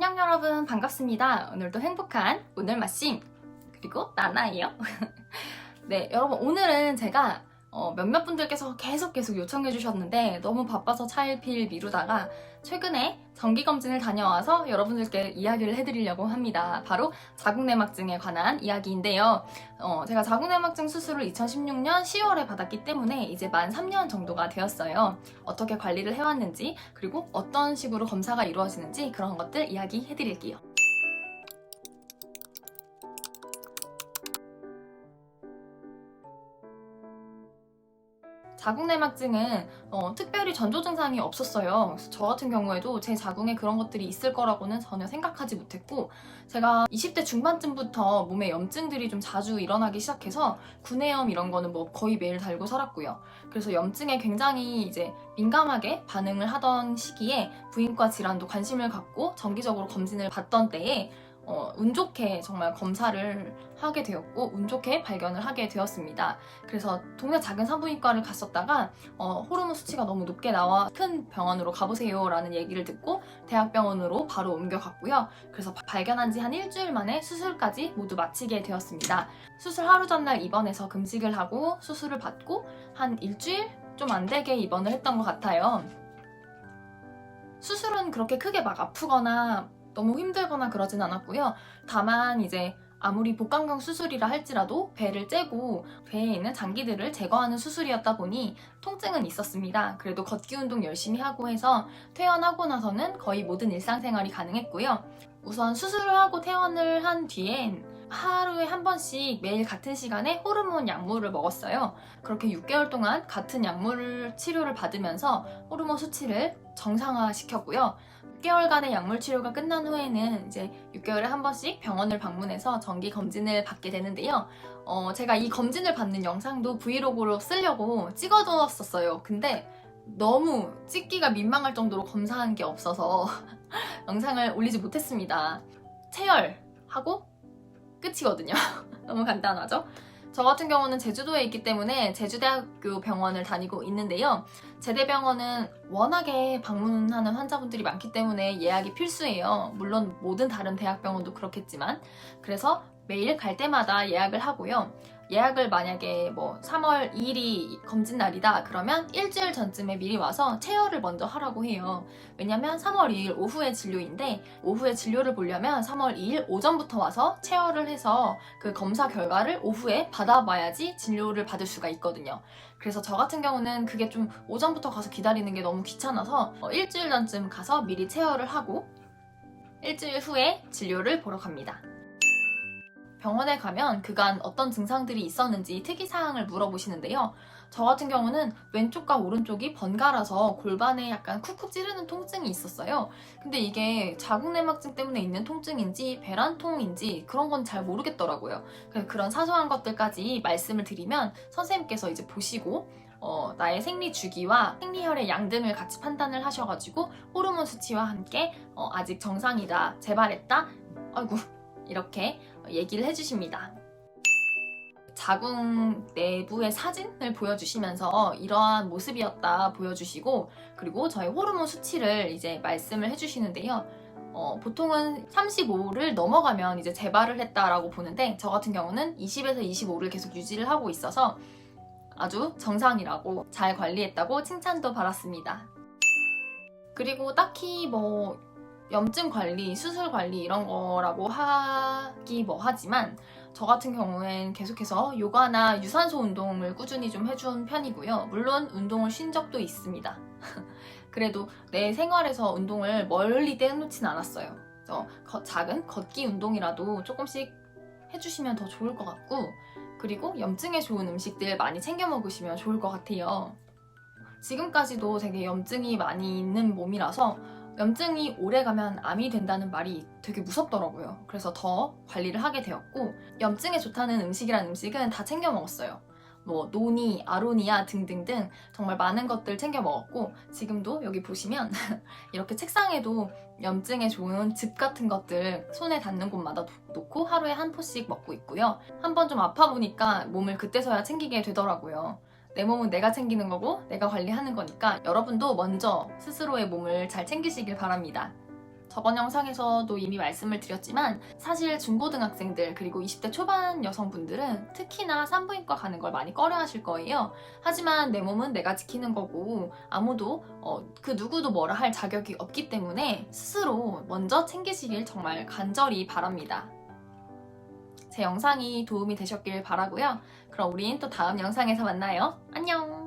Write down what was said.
안녕 여러분 반갑습니다. 오늘도 행복한 오늘 마심 그리고 나나예요. 네 여러분 오늘은 제가 어, 몇몇 분들께서 계속 계속 요청해 주셨는데 너무 바빠서 차일피일 미루다가 최근에 정기검진을 다녀와서 여러분들께 이야기를 해드리려고 합니다. 바로 자궁내막증에 관한 이야기인데요. 어, 제가 자궁내막증 수술을 2016년 10월에 받았기 때문에 이제 만 3년 정도가 되었어요. 어떻게 관리를 해왔는지 그리고 어떤 식으로 검사가 이루어지는지 그런 것들 이야기해 드릴게요. 자궁내막증은 어, 특별히 전조 증상이 없었어요. 저 같은 경우에도 제 자궁에 그런 것들이 있을 거라고는 전혀 생각하지 못했고 제가 20대 중반쯤부터 몸에 염증들이 좀 자주 일어나기 시작해서 구내염 이런 거는 뭐 거의 매일 달고 살았고요. 그래서 염증에 굉장히 이제 민감하게 반응을 하던 시기에 부인과 질환도 관심을 갖고 정기적으로 검진을 받던 때에 어, 운 좋게 정말 검사를 하게 되었고 운 좋게 발견을 하게 되었습니다. 그래서 동네 작은 산부인과를 갔었다가 어, 호르몬 수치가 너무 높게 나와 큰 병원으로 가보세요 라는 얘기를 듣고 대학병원으로 바로 옮겨갔고요. 그래서 바- 발견한 지 한 일주일 만에 수술까지 모두 마치게 되었습니다. 수술 하루 전날 입원해서 금식을 하고 수술을 받고 한 일주일 좀 안 되게 입원을 했던 것 같아요. 수술은 그렇게 크게 막 아프거나 너무 힘들거나 그러진 않았고요. 다만 이제 아무리 복강경 수술이라 할지라도 배를 째고 배에 있는 장기들을 제거하는 수술이었다 보니 통증은 있었습니다. 그래도 걷기 운동 열심히 하고 해서 퇴원하고 나서는 거의 모든 일상생활이 가능했고요. 우선 수술을 하고 퇴원을 한 뒤엔 하루에 한 번씩 매일 같은 시간에 호르몬 약물을 먹었어요. 그렇게 6개월 동안 같은 약물 치료를 받으면서 호르몬 수치를 정상화 시켰고요. 6개월간의 약물 치료가 끝난 후에는 이제 6개월에 한 번씩 병원을 방문해서 정기 검진을 받게 되는데요. 어, 제가 이 검진을 받는 영상도 브이로그로 쓰려고 찍어두었었어요. 근데 너무 찍기가 민망할 정도로 검사한 게 없어서 영상을 올리지 못했습니다. 체열하고 끝이거든요. 너무 간단하죠? 저 같은 경우는 제주도에 있기 때문에 제주대학교 병원을 다니고 있는데요. 제대병원은 워낙에 방문하는 환자분들이 많기 때문에 예약이 필수예요. 물론 모든 다른 대학병원도 그렇겠지만. 그래서 매일 갈 때마다 예약을 하고요. 예약을 만약에 뭐 3월 2일이 검진 날이다 그러면 일주일 전쯤에 미리 와서 체열을 먼저 하라고 해요. 왜냐면 3월 2일 오후에 진료인데 오후에 진료를 보려면 3월 2일 오전부터 와서 체열을 해서 그 검사 결과를 오후에 받아봐야지 진료를 받을 수가 있거든요. 그래서 저 같은 경우는 그게 좀 오전부터 가서 기다리는 게 너무 귀찮아서 어, 일주일 전쯤 가서 미리 체열을 하고 일주일 후에 진료를 보러 갑니다. 병원에 가면 그간 어떤 증상들이 있었는지 특이사항을 물어보시는데요. 저 같은 경우는 왼쪽과 오른쪽이 번갈아서 골반에 약간 쿡쿡 찌르는 통증이 있었어요. 근데 이게 자궁내막증 때문에 있는 통증인지 배란통인지 그런 건 잘 모르겠더라고요. 그런 사소한 것들까지 말씀을 드리면 선생님께서 이제 보시고 어, 나의 생리 주기와 생리혈의 양 등을 같이 판단을 하셔가지고 호르몬 수치와 함께 어, 아직 정상이다, 재발했다, 아이고 이렇게 얘기를 해주십니다. 자궁 내부의 사진을 보여주시면서 이러한 모습이었다 보여주시고 그리고 저희 호르몬 수치를 이제 말씀을 해주시는데요. 어, 보통은 35를 넘어가면 이제 재발을 했다라고 보는데 저 같은 경우는 20에서 25를 계속 유지를 하고 있어서 아주 정상이라고 잘 관리했다고 칭찬도 받았습니다. 그리고 딱히 뭐 염증 관리, 수술 관리 이런 거라고 하기 뭐 하지만 저 같은 경우엔 계속해서 요가나 유산소 운동을 꾸준히 좀 해준 편이고요. 물론 운동을 쉰 적도 있습니다. 그래도 내 생활에서 운동을 멀리 떼놓진 않았어요. 거- 작은 걷기 운동이라도 조금씩 해주시면 더 좋을 것 같고 그리고 염증에 좋은 음식들 많이 챙겨 먹으시면 좋을 것 같아요. 지금까지도 되게 염증이 많이 있는 몸이라서 염증이 오래 가면 암이 된다는 말이 되게 무섭더라고요. 그래서 더 관리를 하게 되었고 염증에 좋다는 음식이란 음식은 다 챙겨 먹었어요. 뭐 노니, 아로니아 등등등 정말 많은 것들 챙겨 먹었고 지금도 여기 보시면 이렇게 책상에도 염증에 좋은 즙 같은 것들 손에 닿는 곳마다 놓- 놓고 하루에 한 포씩 먹고 있고요. 한번 좀 아파 보니까 몸을 그때서야 챙기게 되더라고요. 내 몸은 내가 챙기는 거고 내가 관리하는 거니까 여러분도 먼저 스스로의 몸을 잘 챙기시길 바랍니다. 저번 영상에서도 이미 말씀을 드렸지만 사실 중고등학생들 그리고 20대 초반 여성분들은 특히나 산부인과 가는 걸 많이 꺼려 하실 거예요. 하지만 내 몸은 내가 지키는 거고 아무도 어, 그 누구도 뭐라 할 자격이 없기 때문에 스스로 먼저 챙기시길 정말 간절히 바랍니다. 제 영상이 도움이 되셨길 바라고요. 그럼 우린 또 다음 영상에서 만나요. 안녕!